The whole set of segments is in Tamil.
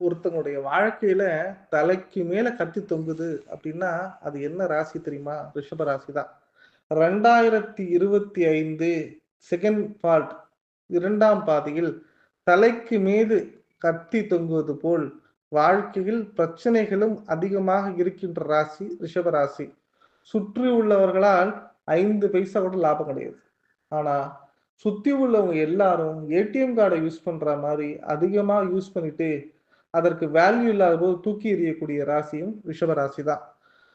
ஒருத்தங்களுடைய வாழ்க்கையில தலைக்கு மேல கத்தி தொங்குது அப்படின்னா அது என்ன ராசி தெரியுமா? ரிஷப ராசி தான் ரெண்டாயிரத்தி இருபத்தி ஐந்து செகண்ட் பார்ட் இரண்டாம் பாதியில் தலைக்கு மீது கத்தி தொங்குவது போல் வாழ்க்கையில் பிரச்சனைகளும் அதிகமாக இருக்கின்ற ராசி ரிஷப ராசி. சுற்றி உள்ளவர்களால் ஐந்து பைசா கூட லாபம் கிடையாது. ஆனா சுத்தி உள்ளவங்க எல்லாரும் ஏடிஎம் கார்டை யூஸ் பண்ற மாதிரி அதிகமா யூஸ் பண்ணிட்டு அதற்கு வேல்யூ இல்லாத போது தூக்கி எறியக்கூடிய ராசியும் ரிஷபராசி தான்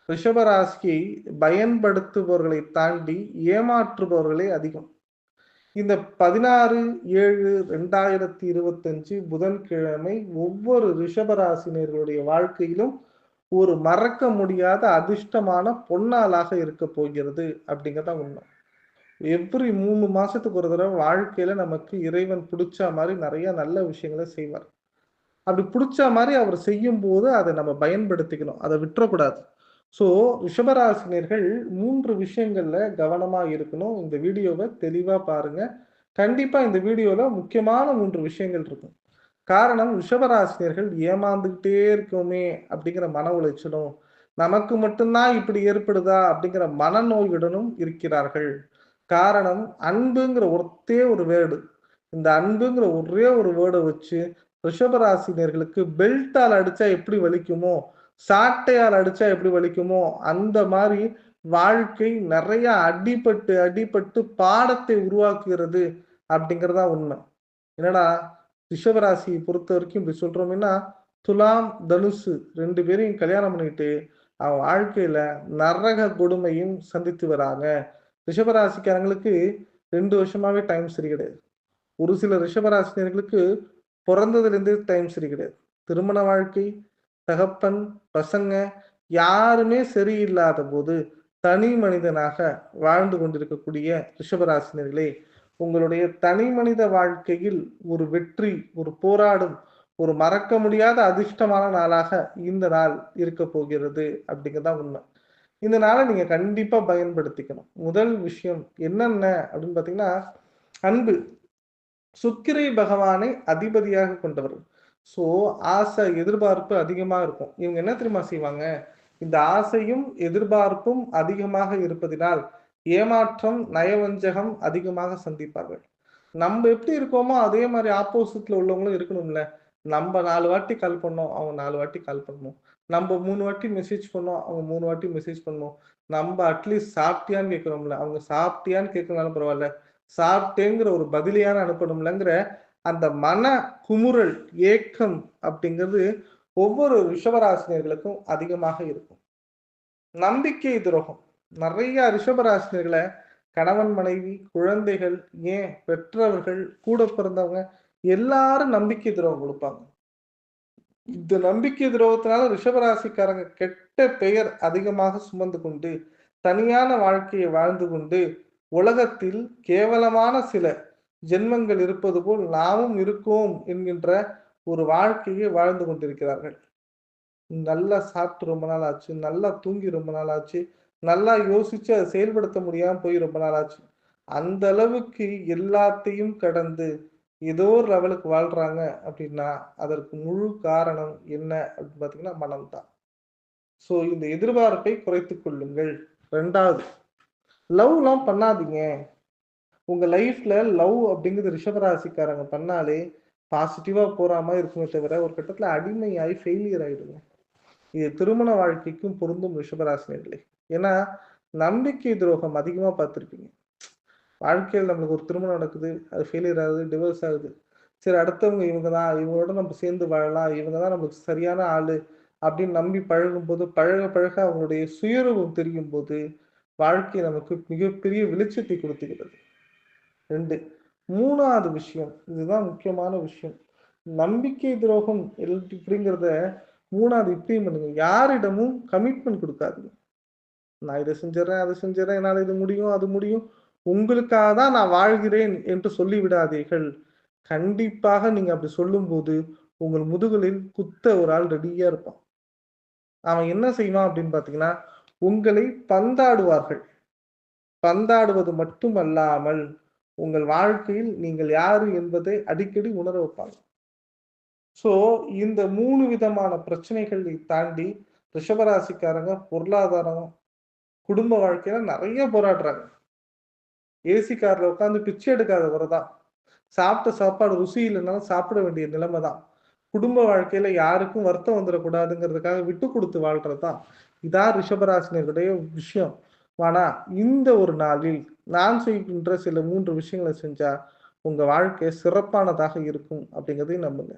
ரிஷபராசியை பயன்படுத்துபவர்களை தாண்டி ஏமாற்றுபவர்களே அதிகம். இந்த பதினாறு ஏழு ரெண்டாயிரத்தி இருபத்தஞ்சு புதன்கிழமை ஒவ்வொரு ரிஷபராசினியர்களுடைய வாழ்க்கையிலும் ஒரு மறக்க முடியாத அதிர்ஷ்டமான பொன்னாளாக இருக்க போகிறது அப்படிங்கிறத உண்மை. எவ்ரி மூணு மாசத்துக்கு ஒரு தடவை வாழ்க்கையில நமக்கு இறைவன் பிடிச்ச மாதிரி நிறைய நல்ல விஷயங்களை செய்வார். அப்படி பிடிச்ச மாதிரி அவர் செய்யும் போது அதை நம்ம பயன்படுத்திக்கணும். அதை விட்டுறக்கூடாது. ஸோ ரிஷபராசினியர்கள் மூன்று விஷயங்கள்ல கவனமா இருக்கணும். இந்த வீடியோவை தெளிவா பாருங்க. கண்டிப்பா இந்த வீடியோல முக்கியமான மூன்று விஷயங்கள் இருக்கும். காரணம் ரிஷபராசினியர்கள் ஏமாந்துக்கிட்டே இருக்கோமே அப்படிங்கிற மன உளைச்சலும் நமக்கு மட்டும்தான் இப்படி ஏற்படுதா அப்படிங்கிற மனநோயுடனும் இருக்கிறார்கள். காரணம் அன்புங்கிற ஒருத்தே ஒரு வேர்டு. இந்த அன்புங்கிற ஒரே ஒரு வேர்டை வச்சு ரிஷபராசினியர்களுக்கு பெல்ட்டால் அடிச்சா எப்படி வலிக்குமோ சாட்டையால் அடிச்சா எப்படி வலிக்குமோ அந்த மாதிரி வாழ்க்கை நிறைய அடிபட்டு அடிபட்டு பாடத்தை உருவாக்குகிறது அப்படிங்கிறதா உண்மை. என்னடா ரிஷபராசியை பொறுத்த வரைக்கும் இப்படி சொல்றோம்னா துலாம் தனுசு ரெண்டு பேரையும் கல்யாணம் பண்ணிட்டு அவன் வாழ்க்கையில நரக கொடுமையும் சந்தித்து வராங்க. ரிஷபராசிக்காரங்களுக்கு ரெண்டு வருஷமாவே டைம் சரி கிடையாது ஒரு சில ரிஷபராசினியர்களுக்கு பிறந்ததுலேருந்து டைம் சரி கிடையாது. திருமண வாழ்க்கை தகப்பன் பசங்க யாருமே சரியில்லாத போது தனி மனிதனாக வாழ்ந்து கொண்டிருக்கக்கூடிய ரிஷபராசினர்களே உங்களுடைய தனி மனித வாழ்க்கையில் ஒரு வெற்றி ஒரு போராடும் ஒரு மறக்க முடியாத அதிர்ஷ்டமான நாளாக இந்த நாள் இருக்க போகிறது அப்படிங்கிறதா உண்மை. இந்த நாளை நீங்க கண்டிப்பா பயன்படுத்திக்கணும். முதல் விஷயம் என்னென்ன அப்படின்னு பாத்தீங்கன்னா அன்பு. சுக்கிரை பகவானை அதிபதியாக கொண்டவர்கள் ஸோ ஆசை எதிர்பார்ப்பு அதிகமாக இருக்கும். இவங்க என்ன தெரியுமா செய்வாங்க? இந்த ஆசையும் எதிர்பார்ப்பும் அதிகமாக இருப்பதினால் ஏமாற்றம் நயவஞ்சகம் அதிகமாக சந்திப்பார்கள். நம்ம எப்படி இருக்கோமோ அதே மாதிரி ஆப்போசிட்ல உள்ளவங்களும் இருக்கணும்ல. நம்ம நாலு வாட்டி கால் பண்ணோம் அவங்க நாலு வாட்டி கால் பண்ணணும். நம்ம மூணு வாட்டி மெசேஜ் பண்ணோம் அவங்க மூணு வாட்டி மெசேஜ் பண்ணணும். நம்ம அட்லீஸ்ட் சாப்பிட்டியான்னு கேட்கணும்ல அவங்க சாப்பிட்டியான்னு கேட்கறனாலும் பரவாயில்ல. சாப்பிட்டேங்கிற ஒரு பதிலியான அனுப்பணும்லங்கிற அந்த மன குமுறல் ஏக்கம் அப்படிங்கிறது ஒவ்வொரு ரிஷபராசினியர்களுக்கும் அதிகமாக இருக்கும். நம்பிக்கை துரோகம். நிறைய ரிஷபராசினியர்களை கணவன் மனைவி குழந்தைகள் ஏன் பெற்றவர்கள் கூட பிறந்தவங்க எல்லாரும் நம்பிக்கை துரோகம் கொடுப்பாங்க. இந்த நம்பிக்கை துரோகத்தினால ரிஷபராசிக்காரங்க கெட்ட பெயர் அதிகமாக சுமந்து கொண்டு தனியான வாழ்க்கையை வாழ்ந்து கொண்டு உலகத்தில் கேவலமான சில ஜென்மங்கள் இருப்பது போல் நாமும் இருக்கோம் என்கின்ற ஒரு வாழ்க்கையை வாழ்ந்து கொண்டிருக்கிறார்கள். நல்லா சாப்பிட்டு ரொம்ப நாள் ஆச்சு நல்லா தூங்கி ரொம்ப நாள் ஆச்சு நல்லா யோசிச்சு அதை செயல்படுத்த முடியாம போய் ரொம்ப நாள் ஆச்சு. அந்த அளவுக்கு எல்லாத்தையும் கடந்து ஏதோ ஒரு லெவலுக்கு வாழ்றாங்க அப்படின்னா அதற்கு முழு காரணம் என்ன அப்படின்னு பார்த்தீங்கன்னா மனம்தான். ஸோ இந்த எதிர்பார்ப்பை குறைத்து கொள்ளுங்கள். ரெண்டாவது லவ்லாம் பண்ணாதீங்க. உங்க லைஃப்ல லவ் அப்படிங்கிறது ரிஷபராசிக்காரங்க பண்ணாலே பாசிட்டிவா போற மாதிரி இருக்குமே தவிர ஒரு கட்டத்துல அடிமையாகி ஃபெயிலியர் ஆயிடுங்க. இது திருமண வாழ்க்கைக்கும் பொருந்தும் ரிஷபராசினர்களே ஏன்னா நம்பிக்கை துரோகம் அதிகமா பார்த்துருப்பீங்க. வாழ்க்கையில் நம்மளுக்கு ஒரு திருமணம் நடக்குது அது ஃபெயிலியர் ஆகுது டிவோர்ஸ் ஆகுது. சரி அடுத்தவங்க இவங்க தான் இவங்களோட நம்ம சேர்ந்து வாழலாம் இவங்க தான் நம்மளுக்கு சரியான ஆளு அப்படின்னு நம்பி பழகும் போது பழக பழக அவங்களுடைய சுயரூபம் தெரியும் போது வாழ்க்கை நமக்கு மிகப்பெரிய வெளிச்சத்தை கொடுத்துகிறது. ரெண்டு மூணாவது விஷயம் இதுதான் முக்கியமான விஷயம். நம்பிக்கை துரோகம் இப்படிங்கிறத மூணாவது இப்படியும் பண்ணுங்க. யாரிடமும் கமிட்மெண்ட் கொடுக்காதீங்க. நான் இதை செஞ்சிடறேன் அதை செஞ்சிடறேன் என்னால் இது முடியும் அது முடியும். உங்களுக்காக தான் நான் வாழ்கிறேன் என்று சொல்லிவிடாதீர்கள். கண்டிப்பாக நீங்க அப்படி சொல்லும்போது உங்கள் முதுகலில் குத்த ஒரு ஆள் ரெடியா இருப்பான். அவன் என்ன செய்வான் அப்படின்னு பாத்தீங்கன்னா உங்களை பந்தாடுவார்கள். பந்தாடுவது மட்டுமல்லாமல் உங்கள் வாழ்க்கையில் நீங்கள் யாரு என்பதை அடிக்கடி உணர வைப்பாங்க. ஸோ இந்த மூணு விதமான பிரச்சனைகளை தாண்டி ரிஷபராசிக்காரங்க பொருளாதாரம் குடும்ப வாழ்க்கையில நிறைய போராடுறாங்க. ஏசி கார்ல உட்காந்து பிச்சை எடுக்காத தான். சாப்பிட்ட சாப்பாடு ருசி இல்லைனாலும் சாப்பிட வேண்டிய நிலைமை தான். குடும்ப வாழ்க்கையில யாருக்கும் வருத்தம் வந்துடக்கூடாதுங்கிறதுக்காக விட்டு கொடுத்து வாழ்றது தான். இதான் ரிஷபராசினருடைய விஷயம். ஆனா இந்த ஒரு நாளில் நான் செய்கின்ற சில மூன்று விஷயங்களை செஞ்சா உங்க வாழ்க்கை சிறப்பானதாக இருக்கும் அப்படிங்கிறதையும் நம்புங்க.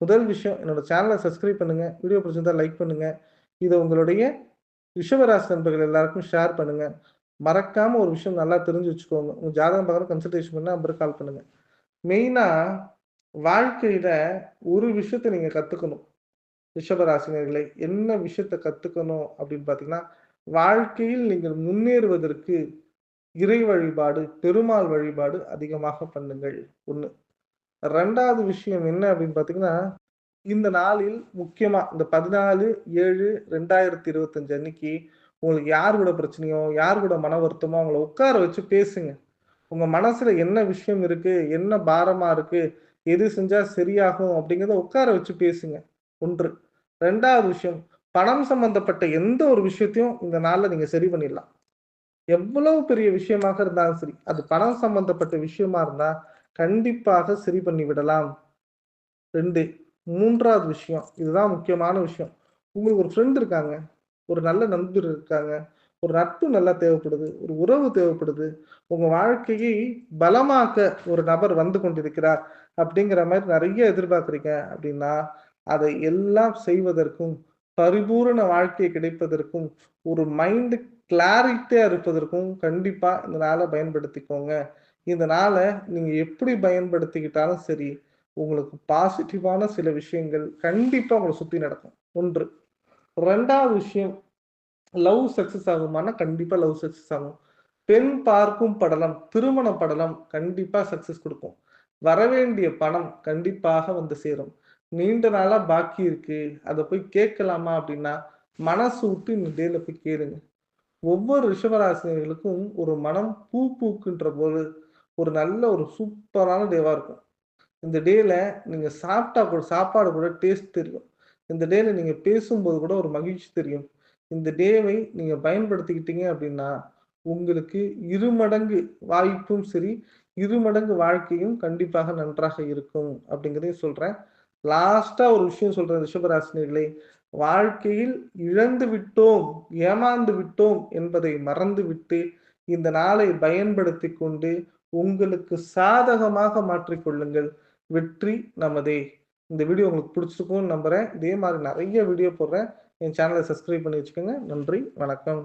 முதல் விஷயம் என்னோட சேனலை சப்ஸ்கிரைப் பண்ணுங்க வீடியோ பிடிச்சிருந்தா லைக் பண்ணுங்க. இதை உங்களுடைய ரிஷபராசி நண்பர்கள் எல்லாருக்கும் ஷேர் பண்ணுங்க. மறக்காம ஒரு விஷயம் நல்லா தெரிஞ்சு வச்சுக்கோங்க. உங்க ஜாதகம் பார்க்குற கன்சல்டேஷன் பண்ண நம்பருக்கு கால் பண்ணுங்க. மெயினா வாழ்க்கையில ஒரு விஷயத்த நீங்க கத்துக்கணும். ரிஷபராசினர்களை என்ன விஷயத்த கத்துக்கணும் அப்படின்னு பாத்தீங்கன்னா வாழ்க்கையில் நீங்கள் முன்னேறுவதற்கு இறை வழிபாடு பெருமாள் வழிபாடு அதிகமாக பண்ணுங்கள். ஒண்ணு. ரெண்டாவது விஷயம் என்ன அப்படின்னு பாத்தீங்கன்னா இந்த நாளில் முக்கியமா இந்த பதினாலு ஏழு ரெண்டாயிரத்தி இருபத்தஞ்சு அன்னைக்கு உங்களுக்கு யார் கூட பிரச்சனையோ யார் கூட மன வருத்தமோ அவங்கள உட்கார வச்சு பேசுங்க. உங்க மனசுல என்ன விஷயம் இருக்கு என்ன பாரமா இருக்கு எது செஞ்சா சரியாகும் அப்படிங்கிறத உட்கார வச்சு பேசுங்க. ஒன்று. ரெண்டாவது விஷயம் பணம் சம்பந்தப்பட்ட எந்த ஒரு விஷயத்தையும் இந்த நாளில் நீங்கள் சரி பண்ணிடலாம். எவ்வளவு பெரிய விஷயமாக இருந்தாலும் சரி அது பணம் சம்பந்தப்பட்ட விஷயமா இருந்தா கண்டிப்பாக சரி பண்ணி விடலாம். ரெண்டு மூன்றாவது விஷயம் இதுதான் முக்கியமான விஷயம். உங்களுக்கு ஒரு ஃப்ரெண்ட் இருக்காங்க ஒரு நல்ல நண்பர் இருக்காங்க ஒரு நட்பு நல்லா தேவைப்படுது ஒரு உறவு தேவைப்படுது உங்க வாழ்க்கையை பலமாக்க ஒரு நபர் வந்து கொண்டிருக்கிறார் அப்படிங்கிற மாதிரி நிறைய எதிர்பார்க்குறீங்க அப்படின்னா அதை எல்லாம் செய்வதற்கும் பரிபூரண வாழ்க்கை கிடைப்பதற்கும் ஒரு மைண்டு கிளாரிட்டியா இருப்பதற்கும் கண்டிப்பா இந்த நாளை பயன்படுத்திக்கோங்க. இந்த நாளை நீங்க எப்படி பயன்படுத்திக்கிட்டாலும் சரி உங்களுக்கு பாசிட்டிவான சில விஷயங்கள் கண்டிப்பா உங்களை சுத்தி நடக்கும். ஒன்று. ரெண்டாவது விஷயம் லவ் சக்சஸ் ஆகுமானா கண்டிப்பா லவ் சக்சஸ் ஆகும். பெண் பார்க்கும் படலம் திருமண படலம் கண்டிப்பா சக்சஸ் கொடுக்கும். வரவேண்டிய பணம் கண்டிப்பாக வந்து சேரும். நீண்ட நாளா பாக்கி இருக்கு. அதை போய் கேட்கலாமா அப்படின்னா மனசு விட்டு இந்த டேல போய் கேளுங்க. ஒவ்வொரு ரிஷபராசினர்களுக்கும் ஒரு மனம் பூ பூக்குன்ற போது ஒரு நல்ல ஒரு சூப்பரான டேவா இருக்கும். இந்த டேல நீங்க சாப்பிட்டா கூட சாப்பாடு கூட டேஸ்ட் தெரியும். இந்த டேல நீங்க பேசும்போது கூட ஒரு மகிழ்ச்சி தெரியும். இந்த டேவை நீங்க பயன்படுத்திக்கிட்டீங்க அப்படின்னா உங்களுக்கு இருமடங்கு வாய்ப்பும் சரி இருமடங்கு வாழ்க்கையும் கண்டிப்பாக நன்றாக இருக்கும் அப்படிங்கிறதையும் சொல்றேன். லாஸ்டா ஒரு விஷயம் சொல்றேன் ரிஷபராசினியர்களே வாழ்க்கையில் இழந்து விட்டோம் ஏமாந்து விட்டோம் என்பதை மறந்து விட்டு இந்த நாளை பயன்படுத்தி கொண்டு உங்களுக்கு சாதகமாக மாற்றிக்கொள்ளுங்கள் வெற்றி நமதே. இந்த வீடியோ உங்களுக்கு பிடிச்சிருக்கும்னு நம்புறேன். இதே மாதிரி நிறைய வீடியோ போடுறேன். என் சேனலை சப்ஸ்கிரைப் பண்ணி வச்சுக்கோங்க. நன்றி வணக்கம்.